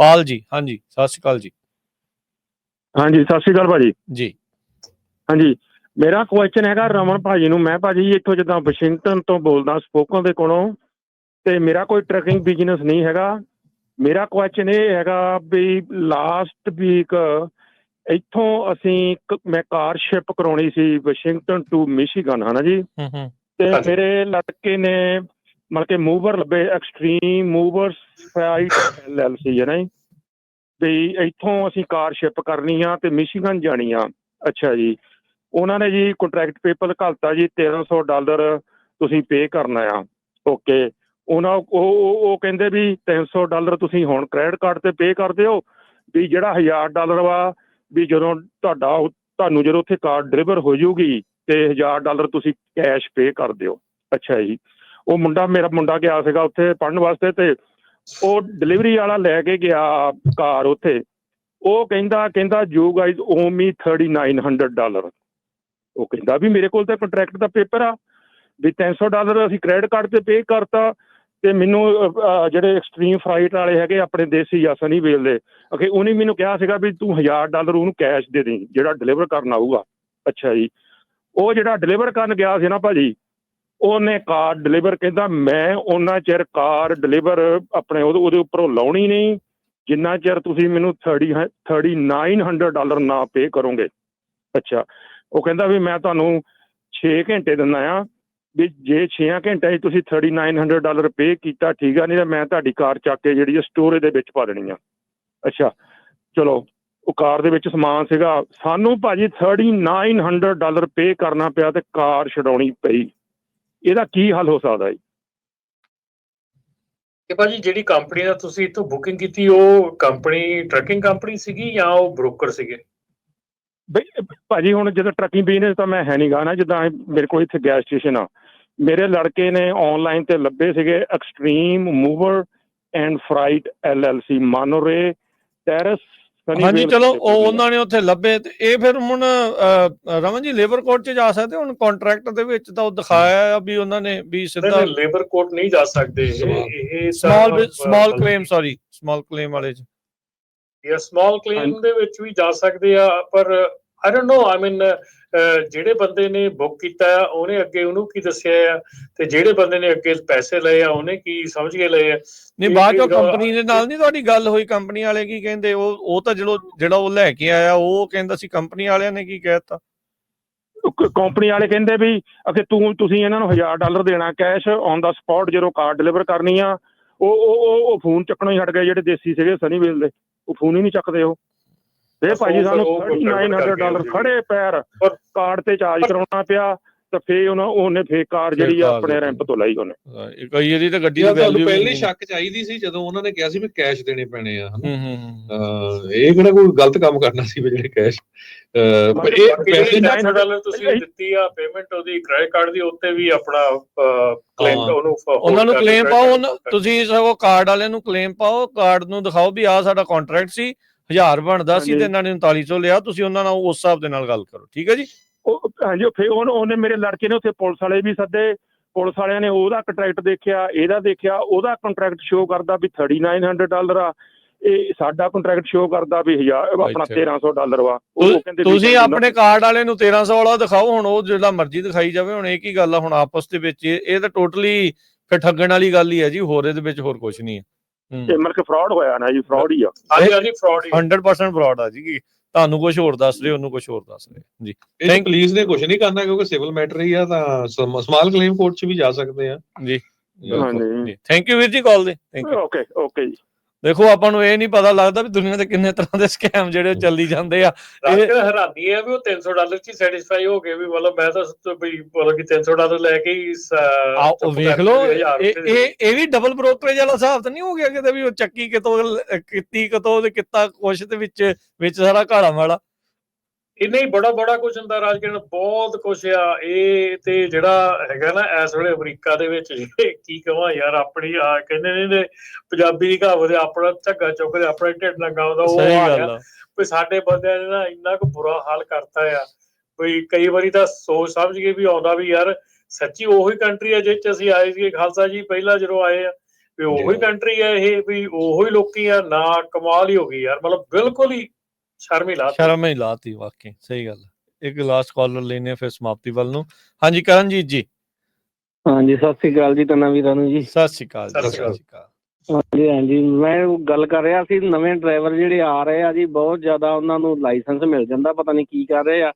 ਪਾਲ ਜੀ ਹਾਂਜੀ ਸਤਿ ਸ਼੍ਰੀ ਅਕਾਲ ਜੀ। ਹਾਂਜੀ ਸਤਿ ਸ਼੍ਰੀ ਅਕਾਲ ਭਾਜੀ। ਜੀ। ਹਾਂਜੀ ਮੇਰਾ ਕੁਐਸਚਨ ਹੈਗਾ ਰਮਨ ਭਾਜੀ ਨੂੰ। ਮੈਂ ਭਾਜੀ ਇੱਥੋਂ ਜਿੱਦਾਂ ਵਾਸ਼ਿੰਗਟਨ ਤੋਂ ਬੋਲਦਾ ਸਪੋਕਨ ਦੇ ਕੋਲੋਂ ਤੇ ਮੇਰਾ ਕੋਈ ਟਰੱਕਿੰਗ ਬਿਜ਼ਨਸ ਨਹੀਂ ਹੈਗਾ। ਮੇਰਾ ਕੁਐਸਚਨ ਇਹ ਹੈਗਾ ਵੀ ਲਾਸਟ ਵੀਕ ਇੱਥੋਂ ਅਸੀਂ ਮੈਂ ਕਾਰ ਸ਼ਿਪ ਕਰਾਉਣੀ ਸੀ ਵਾਸ਼ਿੰਗਟਨ ਟੂ ਮਿਸ਼ੀਗਨ ਹਨਾ ਜੀ? ਹੂੰ ਹੂੰ। ਤੇ। ਮੇਰੇ ਲੜਕੇ ਨੇ ਮਤਲਬ ਕਿ ਮੂਵਰ ਲੱਭੇ ਐਕਸਟ੍ਰੀਮ ਮੂਵਰਸ ਸਾਈਟ ਐਲਐਲਸੀ ਹੈ ਨਾ ਜੀ। ਵੀ ਇੱਥੋਂ ਅਸੀਂ ਕਾਰ ਸ਼ਿਪ ਕਰਨੀ ਆ ਤੇ ਮਿਸ਼ੀਗਨ ਜਾਣੀ ਆ। ਅੱਛਾ ਜੀ। ਉਹਨਾਂ ਨੇ ਜੀ ਕੰਟਰੈਕਟ ਪੇਪਰ ਘਲਤਾ ਜੀ 1300 ਡਾਲਰ ਤੁਸੀਂ ਪੇ ਕਰਨਾ ਆ। ਓਕੇ ਉਹਨਾਂ ਉਹ, ਉਹ- ਕਹਿੰਦੇ ਵੀ 300 ਡਾਲਰ ਤੁਸੀਂ ਹੁਣ ਕ੍ਰੈਡਿਟ ਕਾਰਡ ਤੇ ਪੇ ਕਰ ਦਿਓ। ਵੀ ਜਿਹੜਾ 1000 ਡਾਲਰ ਵਾ, ਵੀ ਜਦੋਂ ਤੁਹਾਡਾ ਤੁਹਾਨੂੰ ਜਦੋਂ ਉੱਥੇ ਕਾਰ ਡਿਲੀਵਰ ਹੋ ਜਾਊਗੀ ਤੇ 1000 ਡਾਲਰ ਤੁਸੀਂ ਕੈਸ਼ ਪੇ ਕਰ ਦਿਓ। ਅੱਛਾ ਜੀ। ਉਹ ਮੁੰਡਾ ਮੇਰਾ ਮੁੰਡਾ ਗਿਆ ਸੀਗਾ ਉੱਥੇ ਪੜਨ ਵਾਸਤੇ ਤੇ ਉਹ ਡਿਲੀਵਰੀ ਵਾਲਾ ਲੈ ਕੇ ਗਿਆ ਕਾਰ ਉੱਥੇ। ਉਹ ਕਹਿੰਦਾ ਕਹਿੰਦਾ you guys owe me 3900 dollar ਉਹ ਕਹਿੰਦਾ ਵੀ ਮੇਰੇ ਕੋਲ ਤਾਂ ਕੰਟਰੈਕਟ ਦਾ ਪੇਪਰ ਆ, ਵੀ 300 ਡਾਲਰ ਅਸੀਂ ਕ੍ਰੈਡਿਟ ਕਾਰਡ ਤੇ ਪੇ ਕਰਤਾ ਤੇ ਮੈਨੂੰ ਜਿਹੜੇ ਐਕਸਟ੍ਰੀਮ ਫਰਾਈਟ ਵਾਲੇ ਹੈਗੇ ਆਪਣੇ ਦੇਸੀ ਜਾਂ ਸਨੀ ਵੇਲ ਦੇ, ਅਖੇ ਉਹਨੇ ਮੈਨੂੰ ਕਿਹਾ ਸੀਗਾ ਵੀ ਤੂੰ 1000 ਡਾਲਰ ਉਹਨੂੰ ਕੈਸ਼ ਦੇ ਦੇ ਜਿਹੜਾ ਡਿਲੀਵਰ ਕਰਨ ਆਊਗਾ। ਅੱਛਾ ਜੀ। ਉਹ ਜਿਹੜਾ ਡਿਲੀਵਰ ਕਰਨ ਗਿਆ ਸੀ ਨਾ ਭਾਜੀ ਉਹਨੇ ਕਾਰ ਡਿਲੀਵਰ ਕਹਿੰਦਾ, ਮੈਂ ਉਹਨਾਂ ਚਿਰ ਕਾਰ ਡਿਲੀਵਰ ਆਪਣੇ ਉਹਦੇ ਉੱਪਰੋਂ ਲਾਉਣੀ ਨਹੀਂ। ਜਿੰਨਾ ਚਿਰ ਤੁਸੀਂ ਮੈਨੂੰ 30 ਹੈ- 3900 ਡਾਲਰ ਨਾ ਪੇ ਕਰੋਗੇ। ਅੱਛਾ। ਉਹ ਕਹਿੰਦਾ ਵੀ ਮੈਂ ਤੁਹਾਨੂੰ 6 ਘੰਟੇ ਦਿੰਦਾ ਆ। ਵੀ ਜੇ 6 ਘੰਟੇ 'ਚ ਤੁਸੀਂ 3900 ਡਾਲਰ ਪੇ ਕੀਤਾ, ਠੀਕ ਆ, ਨਹੀਂ ਤਾਂ ਮੈਂ ਤੁਹਾਡੀ ਕਾਰ ਚੱਕ ਕੇ ਜਿਹੜੀ ਸਟੋਰੇਜ ਦੇ ਵਿੱਚ ਪਾ ਦੇਣੀ ਆ। ਅੱਛਾ। ਚਲੋ, ਉਹ ਕਾਰ ਦੇ ਵਿੱਚ ਸਮਾਨ ਸੀਗਾ। ਸਾਨੂੰ ਭਾਜੀ 3900 ਡਾਲਰ ਪੇ ਕਰਨਾ ਪਿਆ ਤੇ ਕਾਰ ਛਡਾਉਣੀ ਪਈ। ਇਹਦਾ ਕੀ ਹੱਲ ਹੋ ਸਕਦਾ ਜੀ? ਕਿ ਭਾਜੀ ਜਿਹੜੀ ਕੰਪਨੀ ਦਾ ਤੁਸੀਂ ਇੱਥੋਂ ਬੁਕਿੰਗ ਕੀਤੀ ਉਹ ਕੰਪਨੀ ਟਰੱਕਿੰਗ ਕੰਪਨੀ ਸੀਗੀ ਜਾਂ ਉਹ ਬ੍ਰੋਕਰ ਸੀਗੇ? ਬਈ ਭਾਜੀ ਹੁਣ ਜਦੋਂ ਟਰੱਕਿੰਗ ਬਿਜ਼ਨਸ ਤਾਂ ਮੈਂ ਹੈ ਨਹੀਂ ਗਾ ਨਾ ਜਿੱਦਾਂ ਮੇਰੇ ਕੋਲ ਇੱਥੇ ਗੈਸ ਸਟੇਸ਼ਨ ਆ। ਮੇਰੇ ਲੜਕੇ ਨੇ ਆਨਲਾਈਨ ਤੇ ਲੱਭੇ ਸੀਗੇ extreme mover and freight LLC Manor Terrace ਹਾਂਜੀ ਚਲੋ ਉਹ ਉਹਨਾਂ ਨੇ ਉੱਥੇ ਲੱਭੇ ਤੇ ਇਹ ਫਿਰ ਹੁਣ ਰਮਨ ਜੀ ਲੇਬਰ ਕੋਰਟ 'ਚ ਜਾ ਸਕਦੇ ਹੁਣ ਕੰਟਰੈਕਟ ਦੇ ਵਿੱਚ ਤਾਂ ਉਹ ਦਿਖਾਇਆ ਆ ਵੀ ਉਹਨਾਂ ਨੇ ਵੀ ਸਿੱਧਾ ਲੇਬਰ ਕੋਰਟ ਨਹੀਂ ਜਾ ਸਕਦੇ। ਇਹ ਇਹ small small claim sorry small claim ਵਾਲੇ 'ਚ। ਜਾਂ ਸਮਾਲ ਕਲੇਮ ਦੇ ਵਿੱਚ ਵੀ ਜਾ ਸਕਦੇ ਆ ਪਰ ਆਈ ਡੋਨਟ ਨੋ ਆਈ ਮੀਨ ਜਿਹੜੇ ਬੰਦੇ ਨੇ ਬੁੱਕ ਕੀਤਾ ਉਹਨੇ ਅੱਗੇ ਉਹਨੂੰ ਕੀ ਦੱਸਿਆ ਆ? ਤੇ ਜਿਹੜੇ ਬੰਦੇ ਨੇ ਅੱਗੇ ਪੈਸੇ ਲਏ ਆ ਉਹਨੇ ਕੀ ਸਮਝ ਕੇ ਲਏ ਆ? ਨਹੀਂ ਬਾਅਦ ਚੋਂ ਕੰਪਨੀ ਦੇ ਨਾਲ ਨਹੀਂ ਤੁਹਾਡੀ ਗੱਲ ਹੋਈ? ਕੰਪਨੀ ਵਾਲੇ ਕੀ ਕਹਿੰਦੇ? ਉਹ ਉਹ ਤਾਂ ਜਿਹੜਾ ਜਿਹੜਾ ਉਹ ਲੈ ਕੇ ਆਇਆ ਉਹ ਕਹਿੰਦਾ ਸੀ ਕੰਪਨੀ ਵਾਲਿਆਂ ਨੇ ਕੀ ਕਹਿਤਾ ਕੰਪਨੀ ਵਾਲੇ ਕਹਿੰਦੇ ਵੀ ਅਖੇ ਤੂੰ ਤੁਸੀਂ ਇਹਨਾਂ ਨੂੰ 1000 ਡਾਲਰ ਦੇਣਾ ਕੈਸ਼ ਔਨ ਦਾ ਸਪੌਟ ਜਦੋਂ ਕਾਰ ਡਿਲੀਵਰ ਕਰਨੀ ਆ ਉਹ ਉਹ ਉਹ- ਉਹ ਫੋਨ ਚੱਕਣੋਂ ਹੀ ਹਟ ਗਏ ਜਿਹੜੇ ਦੇਸੀ ਸੀਗੇ ਸਨੀ ਵੇਲ ਦੇ। ਉਹ ਫੋਨ ਹੀ ਨਹੀਂ ਚੱਕਦੇ ਉਹ। ਤੇ ਭਾਜੀ ਸਾਨੂੰ ਉਹ ਕੋਈ 3900 ਕਰਕੇ ਡਾਲਰ ਖੜੇ ਪੈਰ ਕਾਰਡ ਤੇ ਚਾਰਜ ਕਰਾਉਣਾ ਪਿਆ ਤੇ ਫੇ ਉਹਨਾਂ ਉਹਨੇ ਫੇਕ ਕਾਰ ਜਿਹੜੀ ਆਪਣੇ ਰੈਂਪ ਤੋਂ ਲਈ ਉਹਨੇ। ਇਹ ਕਈ ਇਹਦੀ ਤਾਂ ਗੱਡੀ ਦੀ ਜਾਂ ਤੁਹਾਨੂੰ ਵੈਲਿਊ ਪਹਿਲੇ ਸ਼ੱਕ ਚਾਹੀਦੀ ਸੀ ਜਦੋਂ ਉਹਨਾਂ ਨੇ ਕਿਹਾ ਸੀ ਵੀ ਕੈਸ਼ ਦੇਣੇ ਪੈਣੇ ਆ ਹਨਾ? ਇਹ ਕਿਹੜਾ ਕੋਈ ਗਲਤ ਕੰਮ ਕਰਨਾ ਸੀ ਵੀ ਜਿਹੜੇ ਕੈਸ਼ ਪਰ ਇਹ ਪਹਿਲੇ 900 ਡਾਲਰ ਤੁਸੀਂ ਦਿੱਤੀ ਆ ਪੇਮੈਂਟ ਉਹਦੀ ਕ੍ਰੈਡਿਟ ਕਾਰਡ ਦੀ ਉੱਤੇ ਵੀ ਆਪਣਾ ਕਲੇਮ। ਉਹਨੂੰ ਉਹਨਾਂ ਨੂੰ ਕਰ ਕਲੇਮ ਪਾਓ ਤੁਸੀਂ ਸਗੋਂ ਕਾਰਡ ਵਾਲਿਆਂ ਨੂੰ ਕਲੇਮ ਪਾਓ ਕਾਰਡ ਨੂੰ ਦਿਖਾਓ ਵੀ ਆ ਸਾਡਾ ਕੰਟਰੈਕਟ ਸੀ 1000 ਬਣਦਾ ਸੀ। ਤੇ ਇਹਨਾਂ ਨੇ 3900 ਲਿਆ ਤੁਸੀਂ ਉਹਨਾਂ ਨਾਲ ਉਸ ਹਿਸਾਬ ਦੇ ਨਾਲ ਗੱਲ ਕਰੋ ਠੀਕ ਹੈ ਜੀ ਉਹ ਹਾਂਜੀ ਫੇ ਉਹਨੇ ਮੇਰੇ ਲੜਕੇ ਨੇ ਉੱਥੇ ਪੁਲਿਸ ਵਾਲੇ ਵੀ ਸੱਦੇ ਪੁਲਿਸ ਵਾਲਿਆਂ ਨੇ ਉਹਦਾ ਕੰਟਰੈਕਟ ਦੇਖਿਆ ਇਹਦਾ ਦੇਖਿਆ ਉਹਦਾ ਕੰਟਰੈਕਟ ਸ਼ੋ ਕਰਦਾ ਵੀ 3900 ਡਾਲਰ ਆ ਇਹ ਸਾਡਾ ਕੰਟਰੈਕਟ ਸ਼ੋ ਕਰਦਾ ਵੀ 1000 ਆਪਣਾ ਅੱਛਾ। 1300 ਡਾਲਰ ਵਾ ਉਹ ਕਹਿੰਦੇ ਤੁਸੀਂ ਆਪਣੇ ਕਾਰਡ ਵਾਲੇ ਨੂੰ 1300 ਵਾਲਾ ਦਿਖਾਓ ਹੁਣ ਉਹ ਜਿਹੜਾ ਮਰਜ਼ੀ ਦਿਖਾਈ ਜਾਵੇ ਹੁਣ ਇਹ ਕੀ ਗੱਲ ਆ ਹੁਣ ਆਪਸ ਦੇ ਵਿੱਚ ਇਹ ਇਹ ਤਾਂ ਟੋਟਲੀ ਫਿਰ ਠੱਗਣ ਵਾਲੀ ਗੱਲ ਹੀ ਹੈ ਜੀ ਹੋਰ ਇਹਦੇ ਵਿੱਚ ਹੋਰ ਕੁਝ ਨਹੀਂ ਹੈ ਇਹ ਮਤਲਬ ਕਿ ਫਰਾਡ ਹੋਇਆ ਨਾ ਜੀ ਫਰਾਡ ਹੀ ਆ। ਹਾਂਜੀ ਹਾਂਜੀ ਫਰਾਡ ਹੀ 100% ਫਰਾਡ ਆ ਜੀ। ਕੀ ਤੁਹਾਨੂੰ ਕੁਝ ਹੋਰ ਦੱਸ ਰਹੇ ਉਹਨੂੰ ਕੁਝ ਹੋਰ ਦੱਸ ਰਹੇ। ਜੀ। ਇਹ ਪੁਲਿਸ ਨੇ ਕੁਝ ਨਹੀਂ ਕਰਨਾ ਕਿਉਂਕਿ ਸਿਵਲ ਮੈਟਰ ਹੀ ਆ ਤਾਂ ਸਮਾਲ ਕਲੇਮ ਕੋਰਟ 'ਚ ਵੀ ਜਾ ਸਕਦੇ ਆ। ਜੀ। ਹਾਂਜੀ। ਥੈਂਕ ਯੂ ਵੀਰ ਜੀ ਕਾਲ ਦੇ। ਥੈਂਕ ਯੂ ਓਕੇ ਓਕੇ ਜੀ। ਦੇਖੋ ਆਪਾਂ ਨੂੰ ਇਹ ਨਹੀਂ ਪਤਾ ਲੱਗਦਾ ਵੀ ਦੁਨੀਆ ਦੇ ਕਿੰਨੇ ਤਰ੍ਹਾਂ ਦੇ ਸਕੈਮ ਜਿਹੜੇ ਚੱਲੀ ਜਾਂਦੇ ਆ। ਇਹ- ਹੈਰਾਨੀ ਹੈ ਵੀ ਉਹ 300 ਡਾਲਰ ਚ ਸੈਟੀਸਫਾਈ ਹੋ ਗਏ ਵੀ ਮਤਲਬ ਮੈਂ ਤਾਂ ਵੀ ਮਤਲਬ ਕਿ 300 ਡਾਲਰ ਲੈ ਕੇ ਹੀ ਸ- ਆ ਉਹ ਚੁੱਪ ਵੇਖ ਲਓ ਇਹ ਦੇ ਇਹ ਵੀ ਡਬਲ ਬ੍ਰੋਕਰੇਜ ਵਾਲਾ ਹਿਸਾਬ ਤਾਂ ਨਹੀਂ ਹੋ ਗਿਆ ਕਿਤੇ ਵੀ ਉਹ ਚੱਕੀ ਕਿਤੋਂ ਕੀਤੀ ਕਿਤੋਂ ਤੇ ਕੀਤਾ ਕੁਛ ਤੇ ਵਿੱਚ ਵਿੱਚ ਸਾਰਾ ਘਾੜਾ ਵਾਲਾ ਇਹ ਨਹੀਂ ਬੜਾ ਬੜਾ ਕੁਝ ਹੁੰਦਾ ਰਾਜਕਿਰਨ ਬਹੁਤ ਕੁਝ ਆ। ਇਹ ਤੇ ਜਿਹੜਾ ਹੈਗਾ ਨਾ ਇਸ ਵੇਲੇ ਅਮਰੀਕਾ ਦੇ ਵਿੱਚ ਕੀ ਕਹਾਂ ਯਾਰ ਆਪਣੀ ਆ ਕਹਿੰਦੇ ਨੇ ਨੇ ਪੰਜਾਬੀ ਦੀ ਕਹਾਵਤ ਹੈ, ਆਪਣਾ ਝੱਗਾ ਚੁੱਕਦੇ ਆਪਣਾ ਢਿੱਡ ਨਾ ਗਾਉਂਦਾ ਉਹ ਆ ਗਿਆ। ਆ। ਵੀ ਸਾਡੇ ਬੰਦਿਆਂ ਨੇ ਨਾ ਇੰਨਾ ਕੁ ਬੁਰਾ ਹਾਲ ਕਰਤਾ ਆ। ਕੋਈ ਕਈ ਵਾਰੀ ਤਾਂ ਸੋਚ ਸਮਝ ਕੇ ਵੀ ਆਉਂਦਾ ਵੀ ਯਾਰ ਸੱਚੀ ਉਹੀ ਕੰਟਰੀ ਆ ਚ ਅਸੀਂ ਆਏ ਸੀਗੇ ਖਾਲਸਾ ਜੀ ਪਹਿਲਾਂ ਜਦੋਂ ਆਏ ਆ। ਵੀ ਉਹੀ ਕੰਟਰੀ ਹੈ ਇਹ ਵੀ ਉਹੀ ਲੋਕੀ ਆ ਨਾ ਕਮਾਲ ਹੀ ਹੋ ਗਈ ਯਾਰ। ਮਤਲਬ ਬਿਲਕੁਲ ਹੀ ਸ਼ਰਮੀ ਲਾ ਸ਼ਰਮ ਹੀ ਲਾਤੀ ਵਾਕਈ ਸਹੀ ਗੱਲ ਹੈ। ਇੱਕ ਲਾਸਟ ਕਾਲਰ ਲੈਨੇ ਫਿਰ ਸਮਾਪਤੀ ਵੱਲ ਨੂੰ। ਹਾਂਜੀ ਕਰਨਜੀਤ ਜੀ। ਹਾਂਜੀ ਸਤਿ ਸ੍ਰੀ ਅਕਾਲ ਜੀ ਤਨਾ ਵੀਰਾਂ ਨੂੰ ਜੀ। ਸਤਿ ਸ਼੍ਰੀ ਅਕਾਲ ਜੀ ਸਤਿ ਸ਼੍ਰੀ ਅਕਾਲ। ਹਾਂਜੀ ਹਾਂਜੀ ਮੈਂ ਉਹ ਗੱਲ ਕਰ ਰਿਹਾ ਸੀ ਨਵੇਂ ਡਰਾਈਵਰ ਜਿਹੜੇ ਆ ਰਹੇ ਆ ਜੀ ਬਹੁਤ ਜ਼ਿਆਦਾ ਉਹਨਾਂ ਨੂੰ ਲਾਇਸੈਂਸ ਮਿਲ ਜਾਂਦਾ ਪਤਾ ਨਹੀਂ ਕੀ ਕਰ ਰਹੇ ਆ।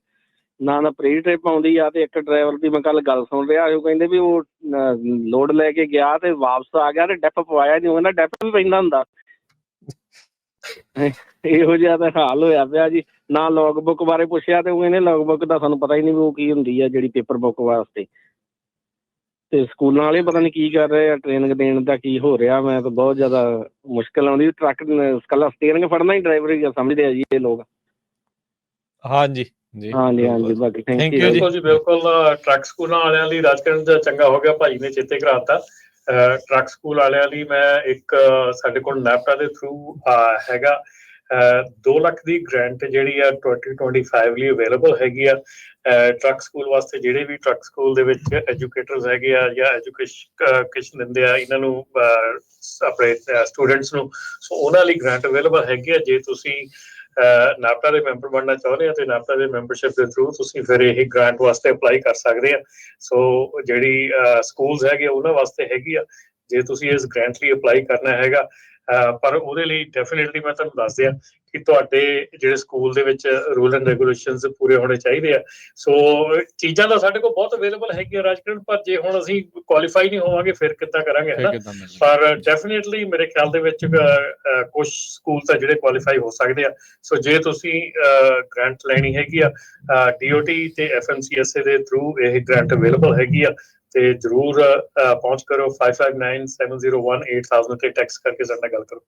ਨਾ ਨਾ ਪ੍ਰੀ ਟ੍ਰਿਪ ਆਉਂਦੀ ਆ ਤੇ ਇੱਕ ਡਰਾਈਵਰ ਦੀ ਮੈਂ ਕੱਲ ਗੱਲ ਸੁਣ ਰਿਹਾ ਉਹ ਕਹਿੰਦੇ ਵੀ ਉਹ ਲੋਡ ਲੈ ਕੇ ਗਿਆ ਤੇ ਵਾਪਸ ਆ ਗਿਆ ਤੇ ਡੈਪ ਪਵਾਇਆ ਨਹੀਂ ਉਹ ਕਹਿੰਦਾ ਡੈਪ ਵੀ ਪੈਂਦਾ ਹੁੰਦਾ। ਇਹੋ ਜਿਹਾ ਤਾਂ ਹਾਲ ਹੋਇਆ ਪਿਆ ਜੀ। ਨਾ ਲੌਗ ਬੁੱਕ ਬਾਰੇ ਪੁੱਛਿਆ ਤੇ ਉਹ ਕਹਿੰਦੇ ਲੌਗ ਬੁੱਕ ਦਾ ਸਾਨੂੰ ਪਤਾ ਹੀ ਨਹੀਂ ਵੀ ਉਹ ਕੀ ਹੁੰਦੀ ਆ ਜਿਹੜੀ ਪੇਪਰ ਬੁੱਕ ਵਾਸਤੇ। ਤੇ ਸਕੂਲਾਂ ਵਾਲੇ ਪਤਾ ਨਹੀਂ ਕੀ ਕਰ ਰਹੇ ਆ ਟ੍ਰੇਨਿੰਗ ਦੇਣ ਦਾ ਕੀ ਹੋ ਰਿਹਾ। ਮੈਂ ਤਾਂ ਬਹੁਤ ਜ਼ਿਆਦਾ ਮੁਸ਼ਕਲ ਆਉਂਦੀ। ਟਰੱਕ ਸਕਲਾ ਸਟੀਅਰਿੰਗ ਫੜਨਾ ਹੀ ਡਰਾਈਵਰ ਹੀ ਸਮਝਦੇ ਆ ਜੀ ਇਹ ਲੋਕ। ਹਾਂਜੀ। ਜੀ ਹਾਂਜੀ ਹਾਂਜੀ ਬਾਕੀ ਥੈਂਕ ਯੂ ਜੀ। ਬਿਲਕੁਲ ਟਰੱਕ ਸਕੂਲਾਂ ਵਾਲਿਆਂ ਲਈ ਰਾਜਕਰਨ ਦਾ ਚੰਗਾ ਹੋ ਗਿਆ। ਭਾਈ ਨੇ ਚੇਤੇ ਕਰਾਤਾ। ਟਰੱਕ ਸਕੂਲ ਵਾਲਿਆਂ ਲਈ ਮੈਂ ਇੱਕ ਸਾਡੇ ਕੋਲ ਨੈਪਟਾ ਦੇ ਥਰੂ ਹੈਗਾ 2 ਲੱਖ ਦੀ ਗ੍ਰਾਂਟ ਜਿਹੜੀ ਆ 2025 ਲਈ ਅਵੇਲੇਬਲ ਹੈਗੀ ਆ। ਟਰੱਕ ਸਕੂਲ ਵਾਸਤੇ ਜਿਹੜੇ ਵੀ ਟਰੱਕ ਸਕੂਲ ਦੇ ਵਿੱਚ ਐਜੂਕੇਟਰਸ ਹੈਗੇ ਆ ਜਾਂ ਐਜੂਕੇਸ਼ਨ ਦਿੰਦੇ ਆ, ਇਹਨਾਂ ਨੂੰ ਆਪਣੇ ਸਟੂਡੈਂਟਸ ਨੂੰ। ਸੋ ਉਹਨਾਂ ਲਈ ਗ੍ਰਾਂਟ ਅਵੇਲੇਬਲ ਹੈਗੀ ਆ, ਜੇ ਤੁਸੀਂ ਨਾਪਟਾ ਦੇ ਮੈਂਬਰ ਬਣਨਾ ਚਾਹੁੰਦੇ ਆ ਤੇ ਨਾਪਟਾ ਦੇ ਮੈਂਬਰਸ਼ਿਪ ਦੇ ਥਰੂ ਤੁਸੀਂ ਫਿਰ ਇਹ ਗ੍ਰਾਂਟ ਵਾਸਤੇ ਅਪਲਾਈ ਕਰ ਸਕਦੇ ਆ। ਸੋ ਜਿਹੜੀ ਸਕੂਲਸ ਹੈਗੇ ਆ, ਉਹਨਾਂ ਵਾਸਤੇ ਹੈਗੀ ਆ ਜੇ ਤੁਸੀਂ ਇਸ ਗ੍ਰਾਂਟ ਲਈ ਅਪਲਾਈ ਕਰਨਾ ਹੈਗਾ। ਅਹ, ਪਰ ਉਹਦੇ ਲਈ ਡੈਫੀਨਿਟਲੀ ਮੈਂ ਤੁਹਾਨੂੰ ਦੱਸ ਦਿਆਂ ਕਿ ਤੁਹਾਡੇ ਜਿਹੜੇ ਸਕੂਲ ਦੇ ਵਿੱਚ ਰੂਲ ਐਂਡ ਰੈਗੂਲੇਸ਼ਨਸ ਪੂਰੇ ਹੋਣੇ ਚਾਹੀਦੇ ਆ। ਸੋ ਚੀਜ਼ਾਂ ਤਾਂ ਸਾਡੇ ਕੋਲ ਬਹੁਤ ਅਵੇਲੇਬਲ ਹੈਗੀਆਂ ਰਾਜਕਰਨ ਪਰ ਜੇ ਹੁਣ ਅਸੀਂ ਕੁਆਲੀਫਾਈ ਨਹੀਂ ਹੋਵਾਂਗੇ ਫਿਰ ਕਿੱਦਾਂ ਕਰਾਂਗੇ ਹਨਾ? ਪਰ ਡੈਫੀਨਿਟਲੀ ਮੇਰੇ ਖਿਆਲ ਦੇ ਵਿੱਚ ਕੁਝ ਸਕੂਲ ਤਾਂ ਜਿਹੜੇ ਕੁਆਲੀਫਾਈ ਹੋ ਸਕਦੇ ਆ। ਸੋ ਜੇ ਤੁਸੀਂ ਗ੍ਰਾਂਟ ਲੈਣੀ ਹੈਗੀ ਆ ਡੀਓਟੀ ਤੇ ਐਫਐਮਸੀਐਸਏ ਦੇ ਥਰੂ ਇਹ ਗ੍ਰਾਂਟ ਅਵੇਲੇਬਲ ਹੈਗੀ ਆ ਤੇ ਜਰੂਰ ਪਹੁੰਚ ਕਰੋ 5597018000 ਤੇ ਟੈਕਸ ਕਰਕੇ ਸਾਡੇ ਨਾਲ ਗੱਲ ਕਰੋ।